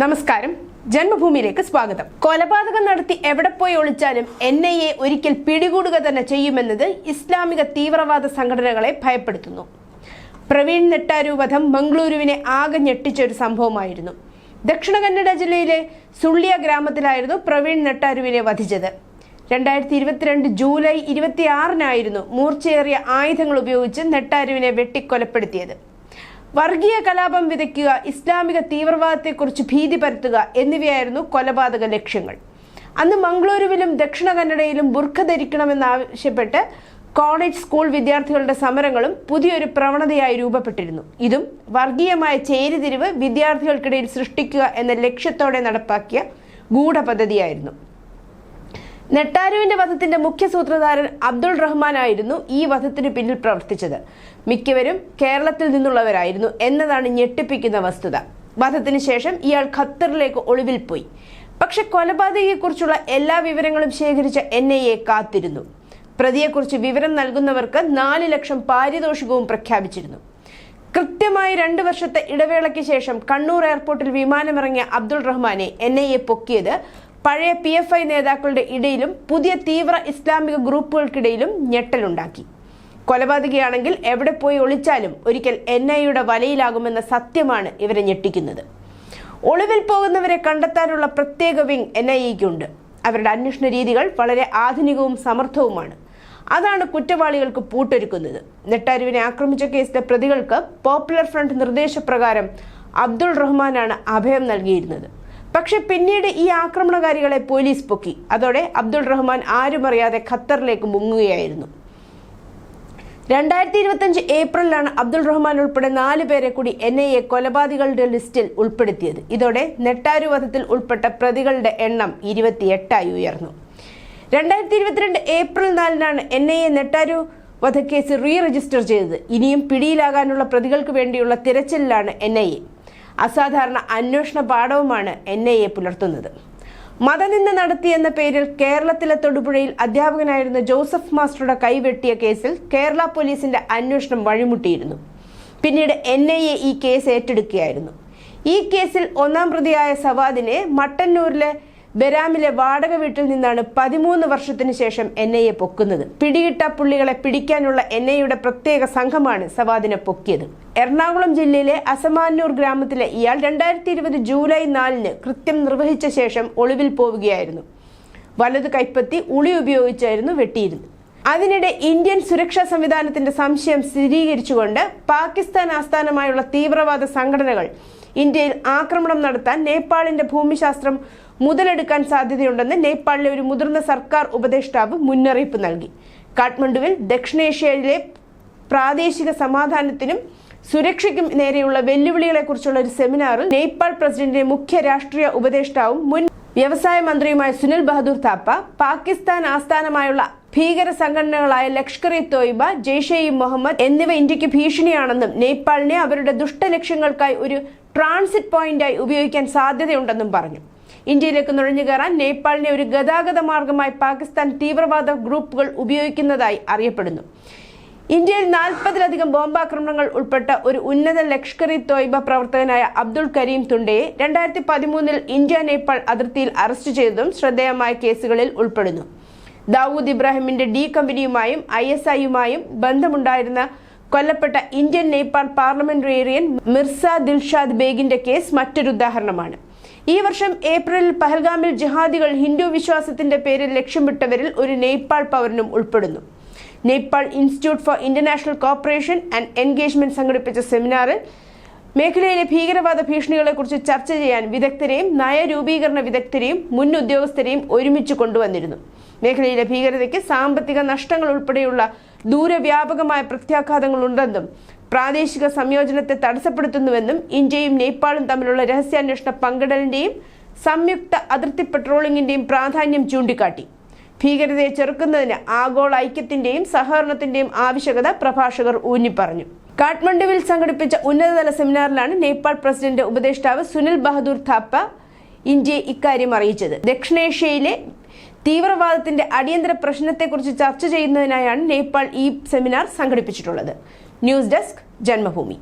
നമസ്കാരം. ജന്മഭൂമിയിലേക്ക് സ്വാഗതം. കൊലപാതകം നടത്തി എവിടെ പോയി ഒളിച്ചാലും എൻ ഐ എ ഒരിക്കൽ പിടികൂടുക തന്നെ ചെയ്യുമെന്നത് ഇസ്ലാമിക തീവ്രവാദ സംഘടനകളെ ഭയപ്പെടുത്തുന്നു. പ്രവീൺ നെട്ടാരു വധം മംഗളൂരുവിനെ ആകെ ഞെട്ടിച്ച ഒരു സംഭവമായിരുന്നു. ദക്ഷിണ കന്നഡ ജില്ലയിലെ സുള്ളിയ ഗ്രാമത്തിലായിരുന്നു പ്രവീൺ നെട്ടാരുവിനെ വധിച്ചത്. രണ്ടായിരത്തി ഇരുപത്തിരണ്ട് ജൂലൈ ഇരുപത്തിയാറിനായിരുന്നു മൂർച്ചയേറിയ ആയുധങ്ങൾ ഉപയോഗിച്ച് നെട്ടാരുവിനെ വെട്ടിക്കൊലപ്പെടുത്തിയത്. വർഗീയ കലാപം വിതയ്ക്കുക ഇസ്ലാമിക തീവ്രവാദത്തെക്കുറിച്ച് ഭീതി പരത്തുക എന്നിവയായിരുന്നു കൊലപാതക ലക്ഷ്യങ്ങൾ. അന്ന് മംഗളൂരുവിലും ദക്ഷിണ കന്നഡയിലും ബുർഖ ധരിക്കണമെന്നാവശ്യപ്പെട്ട് കോളേജ് സ്കൂൾ വിദ്യാർത്ഥികളുടെ സമരങ്ങളും പുതിയൊരു പ്രവണതയായി രൂപപ്പെട്ടിരുന്നു. ഇതും വർഗീയമായ ചേരിതിരിവ് വിദ്യാർത്ഥികൾക്കിടയിൽ സൃഷ്ടിക്കുക എന്ന ലക്ഷ്യത്തോടെ നടപ്പാക്കിയ ഗൂഢപദ്ധതിയായിരുന്നു. നെട്ടാരുവിന്റെ വധത്തിന്റെ മുഖ്യ സൂത്രധാരൻ അബ്ദുൾ റഹ്മാൻ ആയിരുന്നു ഈ വധത്തിന് പിന്നിൽ പ്രവർത്തിച്ചത്. മിക്കവരും കേരളത്തിൽ നിന്നുള്ളവരായിരുന്നു എന്നതാണ് ഞെട്ടിപ്പിക്കുന്ന വസ്തുത. വധത്തിന് ശേഷം ഇയാൾ ഖത്തറിലേക്ക് ഒളിവിൽ പോയി. പക്ഷെ കൊലപാതകയെക്കുറിച്ചുള്ള എല്ലാ വിവരങ്ങളും ശേഖരിച്ച എൻ ഐ എ കാത്തിരുന്നു. പ്രതിയെക്കുറിച്ച് വിവരം നൽകുന്നവർക്ക് നാല് ലക്ഷം പാരിതോഷികവും പ്രഖ്യാപിച്ചിരുന്നു. കൃത്യമായി രണ്ടു വർഷത്തെ ഇടവേളയ്ക്ക് ശേഷം കണ്ണൂർ എയർപോർട്ടിൽ വിമാനമിറങ്ങിയ അബ്ദുൾ റഹ്മാനെ എൻ ഐ എ പൊക്കിയത് പഴയ പി എഫ് ഐ നേതാക്കളുടെ ഇടയിലും പുതിയ തീവ്ര ഇസ്ലാമിക ഗ്രൂപ്പുകൾക്കിടയിലും ഞെട്ടലുണ്ടാക്കി. കൊലപാതകയാണെങ്കിൽ എവിടെ പോയി ഒളിച്ചാലും ഒരിക്കൽ എൻ ഐയുടെ വലയിലാകുമെന്ന സത്യമാണ് ഇവരെ ഞെട്ടിക്കുന്നത്. ഒളിവിൽ പോകുന്നവരെ കണ്ടെത്താനുള്ള പ്രത്യേക വിങ് എൻ ഐ ഉണ്ട് അവരുടെ അന്വേഷണ രീതികൾ വളരെ ആധുനികവും സമർത്ഥവുമാണ്. അതാണ് കുറ്റവാളികൾക്ക് പൂട്ടൊരുക്കുന്നത്. നെട്ടാരുവിനെ ആക്രമിച്ച കേസിലെ പ്രതികൾക്ക് പോപ്പുലർ ഫ്രണ്ട് നിർദ്ദേശപ്രകാരം അബ്ദുൾ റഹ്മാനാണ് അഭയം നൽകിയിരുന്നത്. പക്ഷെ പിന്നീട് ഈ ആക്രമണകാരികളെ പോലീസ് പൊക്കി. അതോടെ അബ്ദുൾ റഹ്മാൻ ആരും അറിയാതെ ഖത്തറിലേക്ക് മുങ്ങുകയായിരുന്നു. രണ്ടായിരത്തി ഇരുപത്തഞ്ച് ഏപ്രിലാണ് അബ്ദുൾ റഹ്മാൻ ഉൾപ്പെടെ നാല് പേരെ കൂടി എൻ ഐ എ കൊലപാതകളുടെ ലിസ്റ്റിൽ ഉൾപ്പെടുത്തിയത്. ഇതോടെ നെട്ടാരു വധത്തിൽ ഉൾപ്പെട്ട പ്രതികളുടെ എണ്ണം ഇരുപത്തിയെട്ടായി ഉയർന്നു. രണ്ടായിരത്തി ഇരുപത്തിരണ്ട് ഏപ്രിൽ നാലിനാണ് എൻ ഐ എ നെട്ടാരു വധക്കേസ് റീ രജിസ്റ്റർ ചെയ്തത്. ഇനിയും പിടിയിലാകാനുള്ള പ്രതികൾക്ക് വേണ്ടിയുള്ള തിരച്ചിലാണ് എൻ ഐ എ. അസാധാരണ അന്വേഷണ പാഠവുമാണ് എൻ ഐ എ പുലർത്തുന്നത്. മതനിന്ദ നടത്തിയെന്ന പേരിൽ കേരളത്തിലെ തൊടുപുഴയിൽ അധ്യാപകനായിരുന്ന ജോസഫ് മാസ്റ്ററുടെ കൈവെട്ടിയ കേസിൽ കേരള പോലീസിന്റെ അന്വേഷണം വഴിമുട്ടിയിരുന്നു. പിന്നീട് എൻ ഐ എ ഈ കേസ് ഏറ്റെടുക്കുകയായിരുന്നു. ഈ കേസിൽ ഒന്നാം പ്രതിയായ സവാദിനെ മട്ടന്നൂരിലെ ബെരാമിലെ വാടക വീട്ടിൽ നിന്നാണ് പതിമൂന്ന് വർഷത്തിനു ശേഷം എൻ ഐ എ പൊക്കുന്നത്. പിടിയിട്ട പുള്ളികളെ പിടിക്കാനുള്ള എൻ ഐയുടെ പ്രത്യേക സംഘമാണ് സവാദിനെ പൊക്കിയത്. എറണാകുളം ജില്ലയിലെ അസമാന്നൂർ ഗ്രാമത്തിലെ ഇയാൾ രണ്ടായിരത്തി ഇരുപത് ജൂലൈ നാലിന് കൃത്യം നിർവഹിച്ച ശേഷം ഒളിവിൽ പോവുകയായിരുന്നു. വലത് കൈപ്പത്തി ഉളി ഉപയോഗിച്ചായിരുന്നു വെട്ടിയിരുന്നത്. അതിനിടെ ഇന്ത്യൻ സുരക്ഷാ സംവിധാനത്തിന്റെ സംശയം സ്ഥിരീകരിച്ചുകൊണ്ട് പാകിസ്ഥാൻ ആസ്ഥാനമായുള്ള തീവ്രവാദ സംഘടനകൾ ഇന്ത്യയിൽ ആക്രമണം നടത്താൻ നേപ്പാളിന്റെ ഭൂമിശാസ്ത്രം മുതലെടുക്കാൻ സാധ്യതയുണ്ടെന്ന് നേപ്പാളിലെ ഒരു മുതിർന്ന സർക്കാർ ഉപദേഷ്ടാവ് മുന്നറിയിപ്പ് നൽകി. കാഠ്മണ്ഡുവിൽ ദക്ഷിണേഷ്യയിലെ പ്രാദേശിക സമാധാനത്തിനും സുരക്ഷയ്ക്കും നേരെയുള്ള വെല്ലുവിളികളെക്കുറിച്ചുള്ള ഒരു സെമിനാറിൽ നേപ്പാൾ പ്രസിഡന്റിന്റെ മുഖ്യ രാഷ്ട്രീയ ഉപദേഷ്ടാവും മുൻ വ്യവസായ മന്ത്രിയുമായ സുനിൽ ബഹദൂർ താപ്പ പാകിസ്ഥാൻ ആസ്ഥാനമായുള്ള ഭീകര സംഘടനകളായ ലഷ്കർ ഇ തോയിബ ജെയ്ഷെ ഇ മുഹമ്മദ് എന്നിവ ഇന്ത്യയ്ക്ക് ഭീഷണിയാണെന്നും നേപ്പാളിനെ അവരുടെ ദുഷ്ടലക്ഷ്യങ്ങൾക്കായി ഒരു ട്രാൻസിറ്റ് പോയിന്റായി ഉപയോഗിക്കാൻ സാധ്യതയുണ്ടെന്നും പറഞ്ഞു. ഇന്ത്യയിലേക്ക് നുഴഞ്ഞു കയറാൻ നേപ്പാളിനെ ഒരു ഗതാഗത മാർഗമായി പാകിസ്ഥാൻ തീവ്രവാദ ഗ്രൂപ്പുകൾ ഉപയോഗിക്കുന്നതായി അറിയപ്പെടുന്നു. ഇന്ത്യയിൽ നാൽപ്പതിലധികം ബോംബാക്രമണങ്ങൾ ഉൾപ്പെട്ട ഒരു ഉന്നത ലഷ്കർ ഇ തോയ്ബ പ്രവർത്തകനായ അബ്ദുൾ കരീം തുണ്ടയെ രണ്ടായിരത്തി പതിമൂന്നിൽ ഇന്ത്യ നേപ്പാൾ അതിർത്തിയിൽ അറസ്റ്റ് ചെയ്തതും ശ്രദ്ധേയമായ കേസുകളിൽ ഉൾപ്പെടുന്നു. ദാവൂദ് ഇബ്രാഹിമിന്റെ ഡി കമ്പനിയുമായും ഐ എസ് ഐയുമായും ബന്ധമുണ്ടായിരുന്ന കൊല്ലപ്പെട്ട ഇന്ത്യൻ നേപ്പാൾ പാർലമെന്റേറിയൻ മിർസ ദിൽഷാദ് ബേഗിന്റെ കേസ് മറ്റൊരു ഉദാഹരണമാണ്. ഈ വർഷം ഏപ്രിലിൽ പഹൽഗാമിൽ ജിഹാദികൾ ഹിന്ദു വിശ്വാസത്തിന്റെ പേരിൽ ലക്ഷ്യമിട്ടവരിൽ ഒരു നേപ്പാൾ പൗരനും ഉൾപ്പെടുന്നു. Nepal institute for international cooperation and engagement സംഘടിപ്പിച്ച സെമിനാറിൽ മേഖലയിലെ ഭീകരവാദ ഭീഷണികളെക്കുറിച്ച് ചർച്ച ചെയ്യാൻ വിദഗ്ധരെയും നയരൂപീകരണ വിദഗ്ധരെയും മുൻ ഉദ്യോഗസ്ഥരെയും ഒരുമിച്ച് കൊണ്ടുവന്നിരുന്നു. മേഖലയിലെ ഭീകരതയ്ക്ക് സാമ്പത്തിക നഷ്ടങ്ങൾ ഉൾപ്പെടെയുള്ള ദൂരവ്യാപകമായ പ്രത്യാഘാതങ്ങളുണ്ടെന്നും പ്രാദേശിക സംയോജനത്തെ തടസ്സപ്പെടുത്തുന്നുവെന്നും ഇന്ത്യയും നേപ്പാളും തമ്മിലുള്ള രഹസ്യാന്വേഷണ പങ്കിടലിന്റെയും സംയുക്ത അതിർത്തി പെട്രോളിംഗിന്റെയും പ്രാധാന്യം ചൂണ്ടിക്കാട്ടി. ഭീകരതയെ ചെറുക്കുന്നതിന് ആഗോള ഐക്യത്തിന്റെയും സഹകരണത്തിന്റെയും ആവശ്യകത പ്രഭാഷകർ ഊന്നിപ്പറഞ്ഞു. കാഠ്മണ്ഡുവിൽ സംഘടിപ്പിച്ച ഉന്നതതല സെമിനാറിലാണ് നേപ്പാൾ പ്രസിഡന്റ് ഉപദേഷ്ടാവ് സുനിൽ ബഹദൂർ താപ്പ ഇന്ത്യയെ ഇക്കാര്യം അറിയിച്ചത്. ദക്ഷിണേഷ്യയിലെ തീവ്രവാദത്തിന്റെ അടിയന്തര പ്രശ്നത്തെക്കുറിച്ച് ചർച്ച ചെയ്യുന്നതിനായാണ് നേപ്പാൾ ഈ സെമിനാർ സംഘടിപ്പിച്ചിട്ടുള്ളത്. News desk Janmabhumi.